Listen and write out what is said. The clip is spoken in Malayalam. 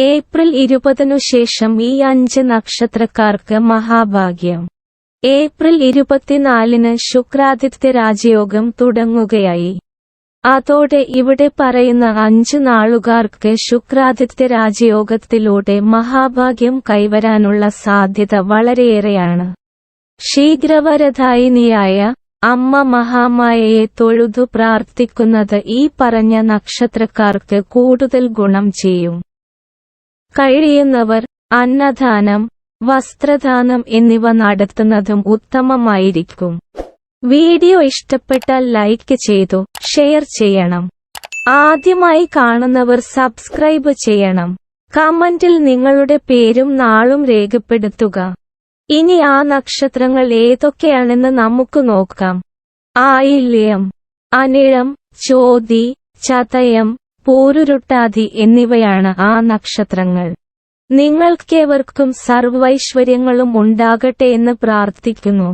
ഏപ്രിൽ ഇരുപതിനു ശേഷം ഈ അഞ്ച് നക്ഷത്രക്കാർക്ക് മഹാഭാഗ്യം. ഏപ്രിൽ ഇരുപത്തിനാലിന് ശുക്രാദിത്യ രാജയോഗം തുടങ്ങുകയായി. അതോടെ ഇവിടെ പറയുന്ന അഞ്ച് നാളുകാർക്ക് ശുക്രാദിത്യ രാജയോഗത്തിലൂടെ മഹാഭാഗ്യം കൈവരാനുള്ള സാധ്യത വളരെയേറെയാണ്. ശീഘ്രവരധായിനിയായ അമ്മ മഹാമായയെ തൊഴുതു പ്രാർത്ഥിക്കുന്നത് ഈ പറഞ്ഞ നക്ഷത്രക്കാർക്ക് കൂടുതൽ ഗുണം ചെയ്യും. കഴിയുന്നവർ അന്നദാനം വസ്ത്രദാനം എന്നിവ നടത്തുന്നതും ഉത്തമമായിരിക്കും. വീഡിയോ ഇഷ്ടപ്പെട്ടാൽ ലൈക്ക് ചെയ്തു ഷെയർ ചെയ്യണം. ആദ്യമായി കാണുന്നവർ സബ്സ്ക്രൈബ് ചെയ്യണം. കമന്റിൽ നിങ്ങളുടെ പേരും നാളും രേഖപ്പെടുത്തുക. ഇനി ആ നക്ഷത്രങ്ങൾ ഏതൊക്കെയാണെന്ന് നമുക്ക് നോക്കാം. ആയില്യം അനിഴം ചോതി ചതയം പൂരുരുട്ടാതി എന്നിവയാണ് ആ നക്ഷത്രങ്ങൾ. നിങ്ങൾക്കേവർക്കും സർവൈശ്വര്യങ്ങളും ഉണ്ടാകട്ടെ എന്ന് പ്രാർത്ഥിക്കുന്നു.